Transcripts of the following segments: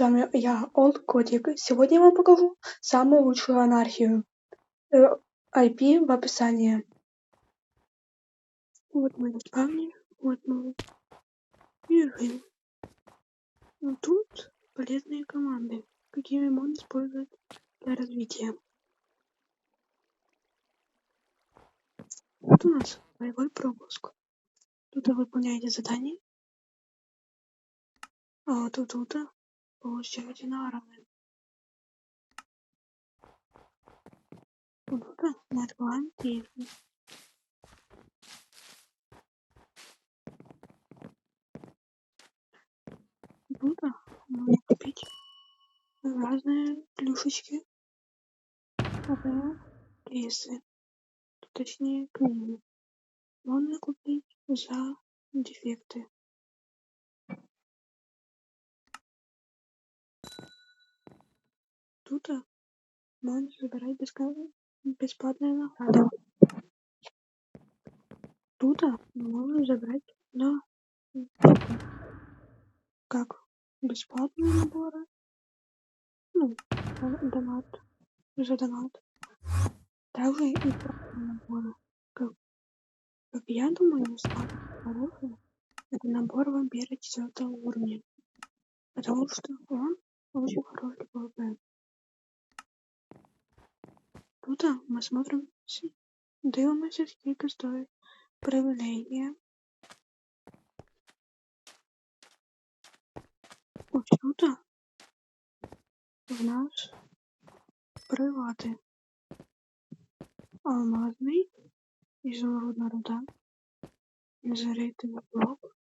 С вами я, Олд Котик. Сегодня я вам покажу самую лучшую анархию. Э, IP в описании. Вот мы спавне, вот мы бежим. Но тут полезные команды, какими можно использовать для развития. Вот у нас боевой пропуск. Тут вы выполняете задание. А вот тут, тут получаете. Вот тут мы открываем технику. Тут можно купить разные плюшечки. Например, кейсы. Точнее, книги. Можно купить за дефекты. Тут можно забирать бесплатные награды. Тут можно забрать на как бесплатные наборы. Ну, донат. За донат. Также и платные наборы. Как, как я думаю, самый хороший это набор вампира четвертого уровня. Потому что он очень хороший ПВП. Тут мы смотрим, дивимося, скільки стоїть привілегія. Тут в нас привати. Алмазний, ізумрудна руда, незаритий блок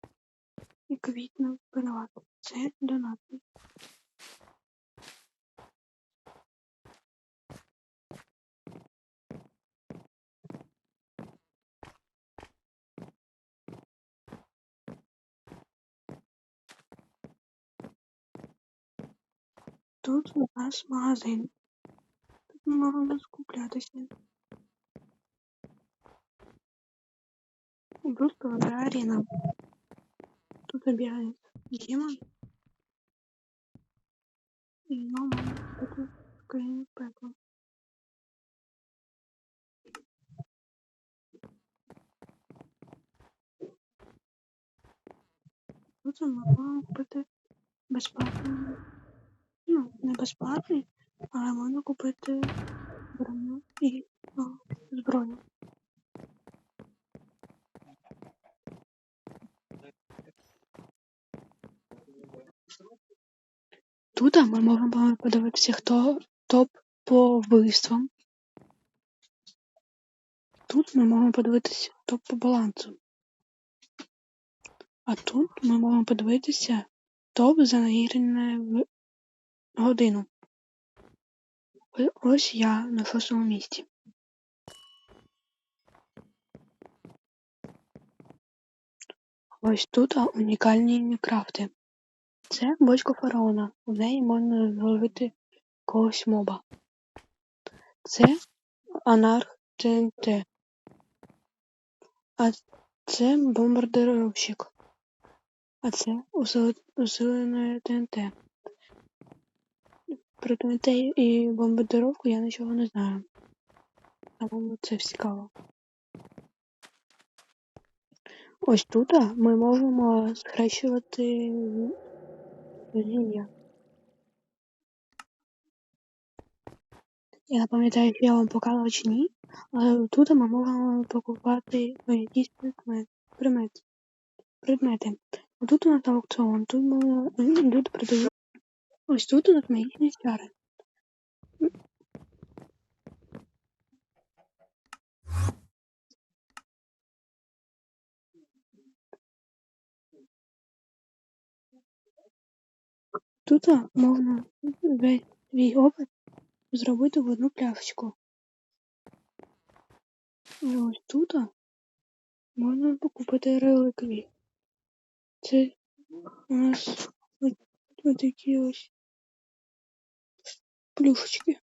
і квітний приват. Це донатний. Тут у нас магазин. Тут можна скуплятися. Просто арена. Тут бегает демон. И нам это скорее пекло. Тут можна купити безплатно. Ну, не безплатний, але можна купити броню і о, зброю. Тут ми можемо подивитися, хто топ по вбивствам. Тут ми можемо подивитися топ по балансу. А тут ми можемо подивитися топ за наігране годину. Ось я на шостому місці. Ось тут унікальні крафти. Це бочка фараона. У неї можна зловити когось моба. Це анарх ТНТ. А це бомбардировщик. А це усилене ТНТ. ТНТ і бомбардировку я нічого не знаю. Тому це цікаво. Ось тут ми можемо схрещувати зілля. Я не пам'ятаю, що я вам показував чи ні, але тут ми можемо покупати якісь предмети. предмети. Тут у нас аукціон, тут ми, люди продають. Ось тут у нас магічні чари. Тут можна весь свій опит зробити в одну пляшечку. І ось тут можна покупити реликвії. Це у нас ось такі ось плюшечки.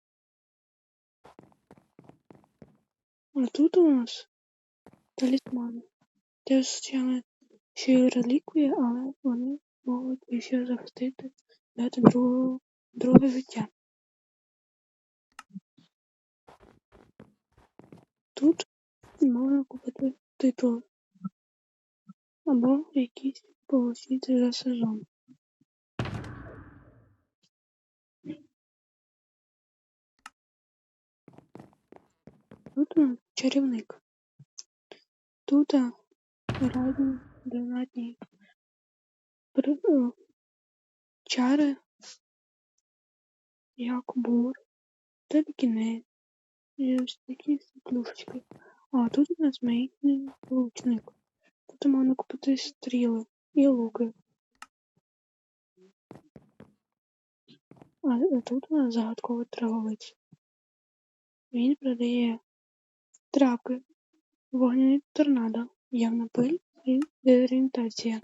А тут у нас талісмани. Теж звичайно ще й реліквії, але вони можуть ще захистити дати друге, друге життя. Тут можна купити титули або якісь полосіти за сезон. Тут чарівник. Тут а, разні донатні чари, як бур, та і ось такі плюшечки. А тут у нас магічний лучник. Тут можна купити стріли і луки. А тут у нас загадковий торговець. Він продає трапи, вогняні торнадо, явна пиль і дезорієнтація.